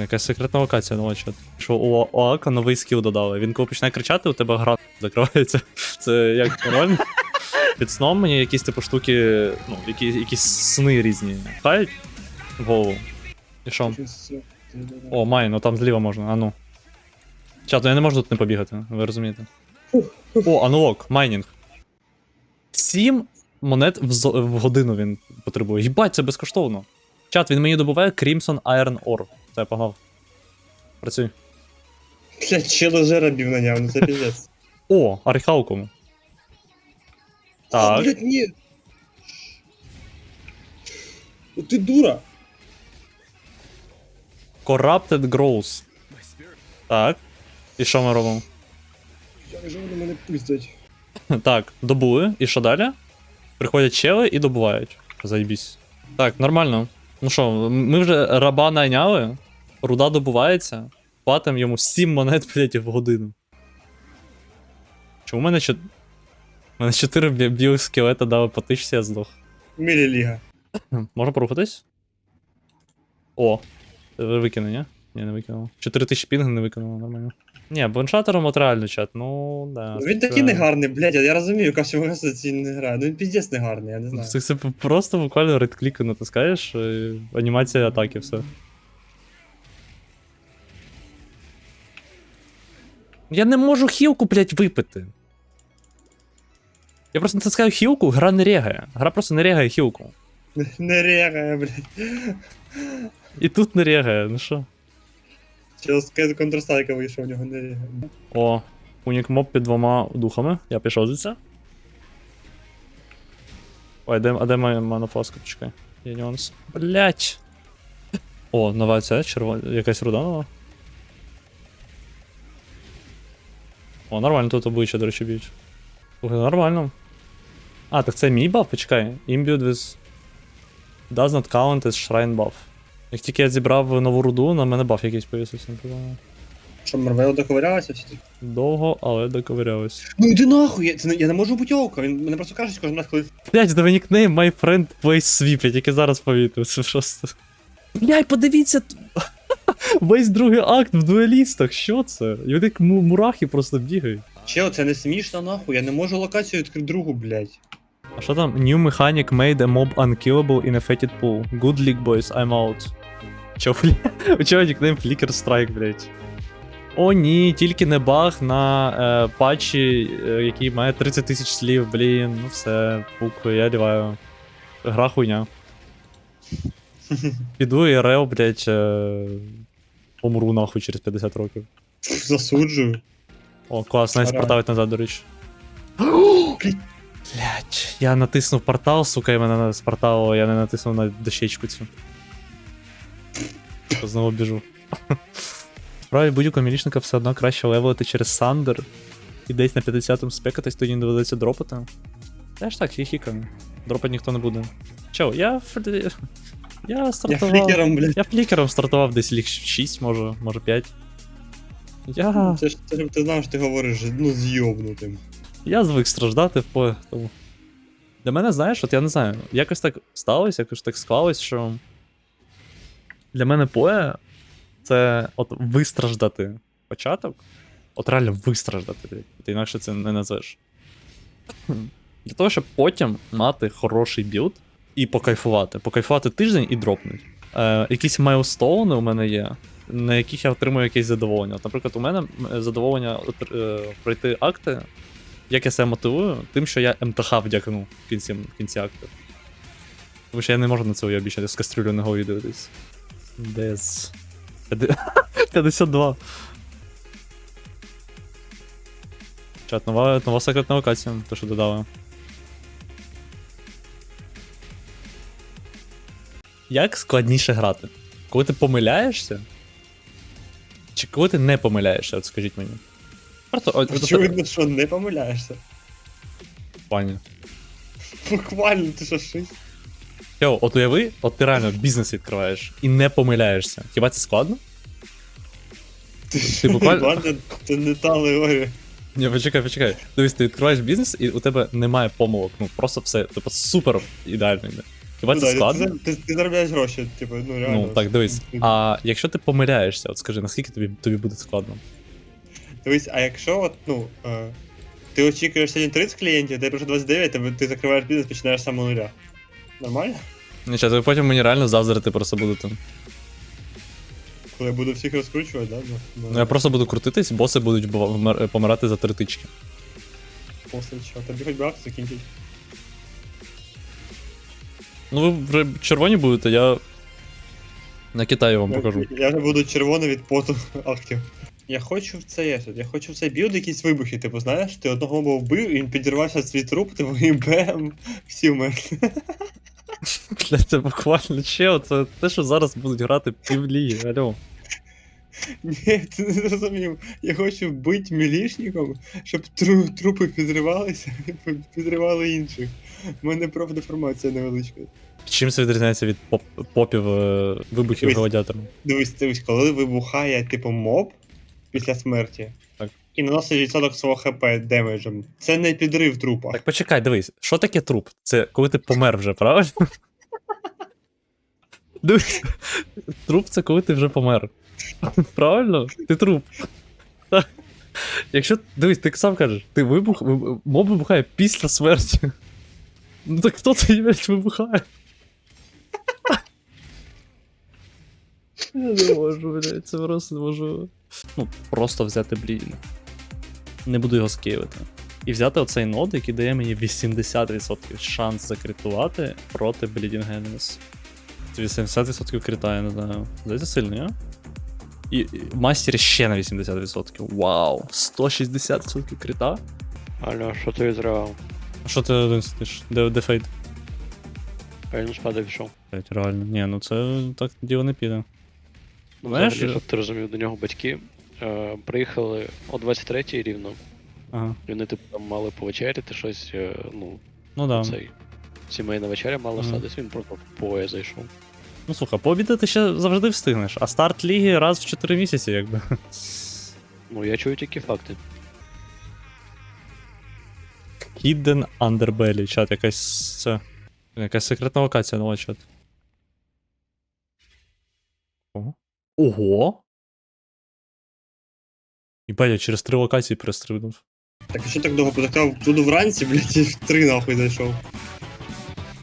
Якась секретна локація нова чат. Що у Оака новий скіл додали. Він коли починає кричати, у тебе гра закривається. Це як нормально? Під сном мені якісь типу штуки, ну, які, якісь сни різні. Хають в голову. І що? О, май, ну там зліва можна, а ну. Чат, ну я не можу тут не побігати, ви розумієте. О, аналог, майнінг. 7 монет в, в годину він потребує. Їбать, це безкоштовно. Чат, він мені добуває Crimson Iron Ore. Я погнав. Працюй. Блядь, чело жеребів наняв, ну це піздець. О, архалкому. А, Так. блядь, ні. Ну Ти дура. Corrupted Growth. Так. І що ми робимо? Як же вони мене пиздять? Так, добули. І що далі? Приходять чели і добувають. Заєбісь. Так, нормально. Ну що, ми вже раба найняли, руда добувається, платимо йому 7 монет, блядь, в годину. Чому в мене чот... У мене 4 бі- білих скелета дали по тисячі, я здох. Мілі-ліга. Можна порухатись? О, ви викинули, ні? Не викинуло. 4 тисячі пінг не викинуло, нормально. Ні, боншатером от реально чат, ну да. Ну він такий негарний, блядь, я розумію, каші в ці не грає. Ну він піздець негарний, я не знаю. Це, це просто буквально редклік натискаєш, і анімація атаки, все. Я не можу хілку, блядь, випити. Я просто натискаю хілку, гра не регає. Гра просто не регає хілку. Не регає, блядь. І тут не регає, ну що? Чел з Counter-Strike вийшов, у нього не регає. О, унік моб під двома духами. Я пішов звідси. Ой, де, а де моя манофаска? Почекай. Є нюанс. Блять. О, нова ця червона. Якась руда нова. О, нормально тут обличчя, до речі, б'ють. Слухай, нормально. А, так це мій баф, почекай. Imbued with. Does not count as shrine buff. Як тільки я зібрав нову руду, на мене баф якийсь повісився, не прикольно. Що, Марвел доковирялася всі? Довго, але доковирялись. Ну йди нахуй, я, це, не- я не можу бути око, він мене просто каже кожен раз, коли Блять, тебе нікнейм my friend plays sweep, я тільки зараз повітив, це просто. Блять, подивіться. т- Весь другий акт в дуелістах, що це? І вони як му- мурахи просто бігають. Чел, це не смішно нахуй, я не можу локацію відкрити другу, блядь. А що там? New mechanic made a mob unkillable in a fetid pool. Good league boys, I'm out. Чо, бля? У чого нікнейм Flicker Strike, блять? О, ні, тільки не баг на е, патчі, е, який має 30 тисяч слів, блін, ну все, пук, я ліваю. Гра хуйня. Піду і рел, блять, е, помру нахуй через 50 років. Засуджую. О, клас, навіть Ара. порталить назад, до речі. Блять, я натиснув портал, сука, і мене з порталу, я не натиснув на дощечку цю. Знову біжу. Справді будь-якого мілічника все одно краще левелити через Сандер і десь на 50-му спекатись, тоді не доведеться дропати. Ж так, хіхікаю. Дропати ніхто не буде. Чо, я. Я Я стартував. флікером, блядь. Я флікером стартував десь ліг 6, може, може 5. Я. Це ж ти, ти знав, що ти говориш, ну зйобнутим. Я звик страждати в по тому. Для мене, знаєш, от я не знаю, якось так сталося, якось так склалось, що. Для мене поe це от вистраждати початок. От реально вистраждати. блядь. Ти інакше це не назвеш. Для того, щоб потім мати хороший білд і покайфувати. Покайфувати тиждень і дропнуть. Е, якісь майлстоуни у мене є, на яких я отримую якесь задоволення. Наприклад, у мене задоволення е, пройти акти як я себе мотивую? Тим, що я МТХ вдякну в кінці, в кінці акту. Тому що я не можу на це обіцяти з кастрюлю на голові дивитись. Дез. 52. Чат, нова, нова секретна локація, то що додали. Як складніше грати? Коли ти помиляєшся? Чи коли ти не помиляєшся, от скажіть мені. Просто, от, от, Очевидно, що не помиляєшся. пані. Буквально, ти що шись. Йо, от уяви, от ти реально бізнес відкриваєш і не помиляєшся. Хіба це складно? Ти буквально- Ладно, це не та алегорія. Ні, почекай, почекай. Дивись, ти відкриваєш бізнес, і у тебе немає помилок. Ну просто все, типу, супер ідеально йде. Хіба Ну, це да, складно? Ти, ти, ти заробляєш гроші, типу, ну реально. Ну, так, дивись. А якщо ти помиляєшся, от скажи, наскільки тобі, тобі буде складно? Дивись, а якщо от, ну, е, ти очікуєш сьогодні 30 клієнтів, ти прийшов 29, ти, ти закриваєш бізнес, починаєш з самого нуля. Нормально? Нічого, ви потім мені реально заздрити просто будете. Коли я буду всіх розкручувати, да? Ну, Ну я просто буду крутитись, боси будуть помирати за три тички. После чого? Тобі хоч би акцію закінчить. Ну ви вже червоні будете, я на Китаї вам покажу. Я, вже буду червоний від поту актів. Я хочу в цей ефект, я хочу в цей білд якісь вибухи, типу, знаєш, ти одного мов вбив, і він підірвався свій труп, типу, і бем, всі вмерли. Бля, це буквально чел, це те, що зараз будуть грати півлі, алло. Ні, ти не зрозумів. Я хочу вбити мілішником, щоб тру, трупи підривалися і підривали інших. У мене профдеформація невеличка. Чим це відрізняється від поп- попів е, вибухів гладіатором? Дивись, дивись, коли вибухає, типу, моб після смерті. Так. І наносить відсоток свого хп демеджем. Це не підрив трупа. Так почекай, дивись, що таке труп? Це коли ти помер вже, правильно? Дивись, труп це коли ти вже помер. Правильно? Ти труп. Якщо дивись, ти сам кажеш, ти вибух, моб вибухає після смерті. Ну так хто це блядь, вибухає? Я не можу, блядь, це просто не можу. Ну, просто взяти блін. Не буду його скеювати. І взяти оцей нод, який дає мені 80% шанс закритувати проти Enemies. 80% крита, не знаю. Здається, сильно, ні? І, мастері ще на 80%. Вау! 160% крита? Алло, що ти відривав? А що ти один сидиш? Де, де фейт? А він спаде пішов. Блять, реально. Ні, ну це так діло не піде. Ну, Знаєш, взагалі, щоб ти розумів, до нього батьки е, приїхали о 23-й рівно. Ага. І вони типу там мали повечеряти щось, е, ну, Ну да. цей. Сімейна вечеря мала Мгм. статись, він просто в поє зайшов. Ну слухай, пообідати ще завжди встигнеш, а старт ліги раз в 4 місяці, якби. Ну, я чую тільки факти. Hidden Underbelly, чат, якась це. Якась секретна локація нова чат. Ого. Ого! Єбать, я через три локації перестрибнув. Так і що так довго потакав? Буду вранці, блядь, і в три нахуй зайшов.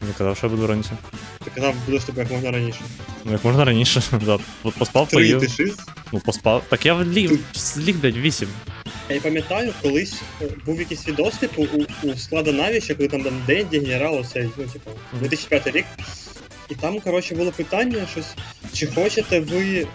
Не казав, що я буду раніше. Ти казав, будеш типу як можна раніше. Ну як можна раніше. да. От поспав, Три, поїв. ти шість? Ну поспав. Так я ліг, ліг, блядь, 8. Я пам'ятаю, колись е, був якийсь відос, типу, у, у склада навіщо, коли там там Денді, генерал, оцей, ну, типу, 2005 рік. І там, коротше, було питання щось, чи хочете ви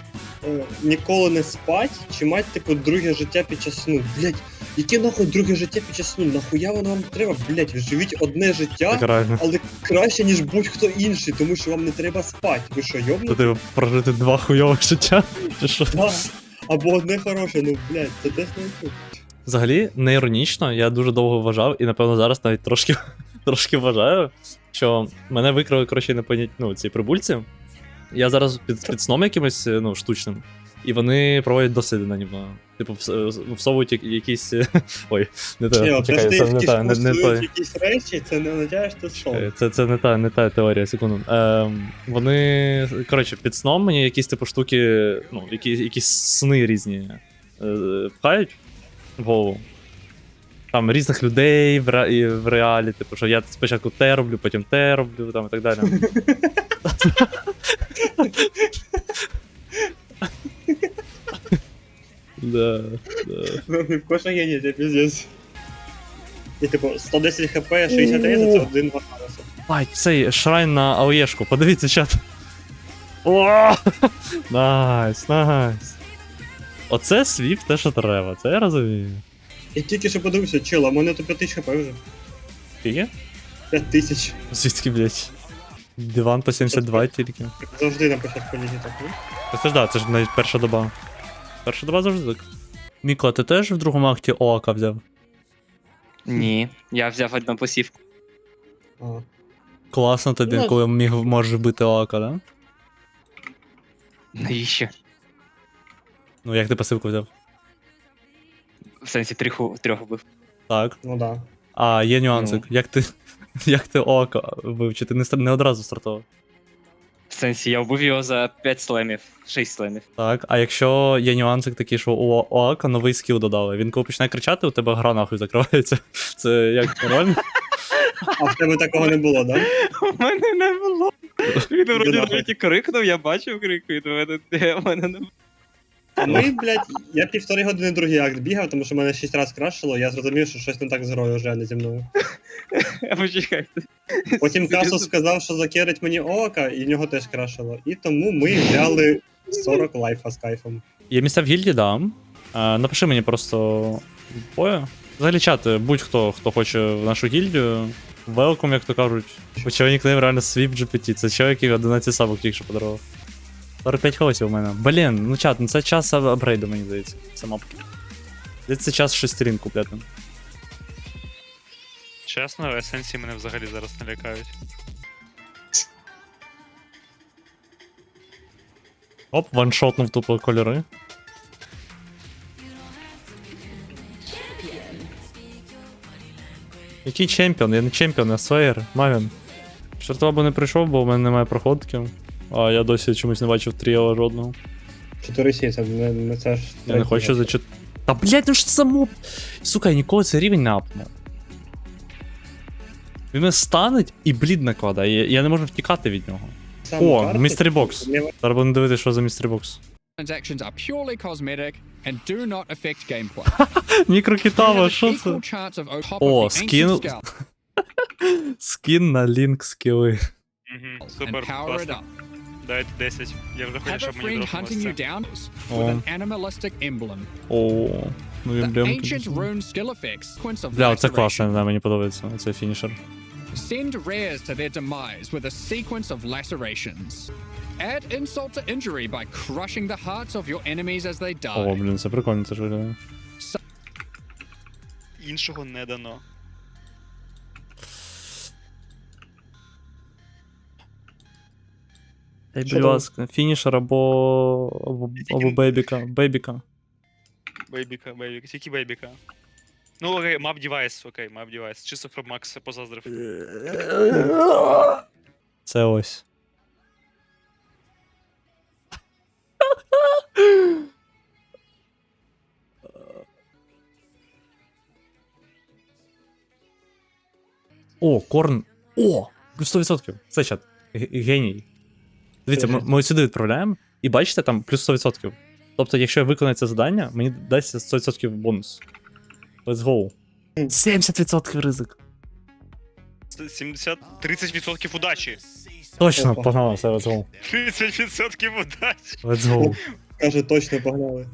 е, ніколи не спать, чи мати, типу, друге життя під час сну. Блять, яке нахуй друге життя під час сну? Нахуя воно вам треба? Блять, ви живіть одне Так життя, реально. але краще, ніж будь-хто інший, тому що вам не треба спати. Ви що, То йобнуті? ти прожити два хуйових життя? Чи що? Да. Або одне хороше, ну блять, це десь на YouTube. Взагалі, не іронічно, я дуже довго вважав, і напевно зараз навіть трошки, трошки вважаю, що мене викрали, коротше, не понять, ну, ці прибульці. Я зараз під, під сном якимось ну, штучним, і вони проводять на ньому. Типу, всовують як- якісь. Ой, не те. Чекай, це не та, не, не що якісь речі, це не означає, що шоу. Е, Це, це не та, не та теорія, секунду. Ем, вони, коротше, під сном мені якісь типу штуки, ну, які, якісь сни різні е, пхають в голову. Там різних людей в, ре, і в реалі, типу, що я спочатку те роблю, потім те роблю, там і так далі. Да, да. Ну, в геній, це піздець. І типу 110 хп, 60 рейза, це один ваханаса. Ай, цей шрайн на АОЄшку, подивіться чат. О! Найс, найс. Оце свіп те, що треба, це я розумію. І тільки що подивився, чел, а мене то 5 тисяч хп вже. Скільки? 5 тисяч. Звідки, блять? Диван по 72 тільки. Завжди на початку ліги так? Та Це ж да, це ж навіть перша доба. Перша доба завжди так. Міко, а ти теж в другому акті ОАКа взяв? Ні, я взяв одну посівку. А. Класно тобі, Ну, коли міг можеш вбити ОАКа, да? Навіщо? Ну як ти пасивку взяв? В сенсі трьох, трьох вбив. Так. Ну да. А є нюансик. Як ти. Як ти око вивчив? Ти не, ста- не одразу стартував. В сенсі, я вбив його за 5 слемів, 6 слемів. Так, а якщо є нюансик такий, що у ОАКа новий скіл додали, він коли починає кричати, у тебе гра нахуй закривається. Це як нормально? А в тебе такого не було, да? У мене не було. Він вроді навіть і крикнув, я бачив крик, він у мене, у мене не було. А ми, блядь, я півтори години другий акт бігав, тому що мене шість разів крашило, я зрозумів, що щось не так з грою вже, а не зі мною. Почекайте. Потім Касус сказав, що закерить мені ока, і в нього теж крашило. І тому ми взяли 40 лайфа з кайфом. Є місця в гільдії, дам. Е, напиши мені просто бою. Взагалі чати, будь-хто, хто хоче в нашу гільдію. Велком, як то кажуть. Хоча нікнейм реально Sweep GPT. Це чоловік, який 11 сабок тільки що подарував. 45 холосів у мене. Блін, ну чат, ну це час апгрейду, мені здається. Це мапки. Здається, це час шестерін купляти. Чесно, есенції мене взагалі зараз не лякають. Оп, ваншотнув тупо кольори. Який чемпіон? Я не чемпіон, я свеєр, Мавін. Чортова не прийшов, бо в мене немає проходки. А я досі чомусь не бачив тріала жодного. 4 сі, це не, не це ж. Я не хочу зачит. Та блять, ну за моб? Сука, я ніколи цей рівень не апнув. Він мене станеть і блід накладає. Я, я не можу втікати від нього. О, містері бокс. Зараз будемо дивитися, що за містері бокс. transactions are purely cosmetic and do not affect gameplay. Мікрокітава, що це? equal chance of o- top О, of the скін- ancient skull Скін на лінк скіли. And супер, power it класно. up. Давайте 10. Я вже хочу, Have a щоб мені friend дропнулося hunting you це. down with О, an animalistic emblem. о, ну він The блям. ancient rune skill effects, sequence of Бля, це laceration. класно, не знаю, мені подобається. Це фінішер. Send rares to their demise with a sequence of lacerations. Add insult to injury by crushing the hearts of your enemies as they die. О, блін, це прикольно, це ж виглядає. Іншого не дано. Ей, Що будь там? ласка, фінішер або. або, або бейбіка. Бейбіка. Бейбіка, бейбіка, тільки бейбіка. Ну, окей, мап девайс, окей, мап девайс. Чисто про Макс позаздрив. Це ось. О, корн. О! Плюс 100%. Це чат. Г- Геній. Дивіться, ми, ми сюди відправляємо, і бачите, там плюс 100%. Тобто, якщо я виконаю це завдання, мені дасть 100% бонус. Let's go. 70% ризик. 70, 30% удачі. Точно, Опа. погнали, все, let's go. 30% удачі. Let's go. Каже, точно погнали.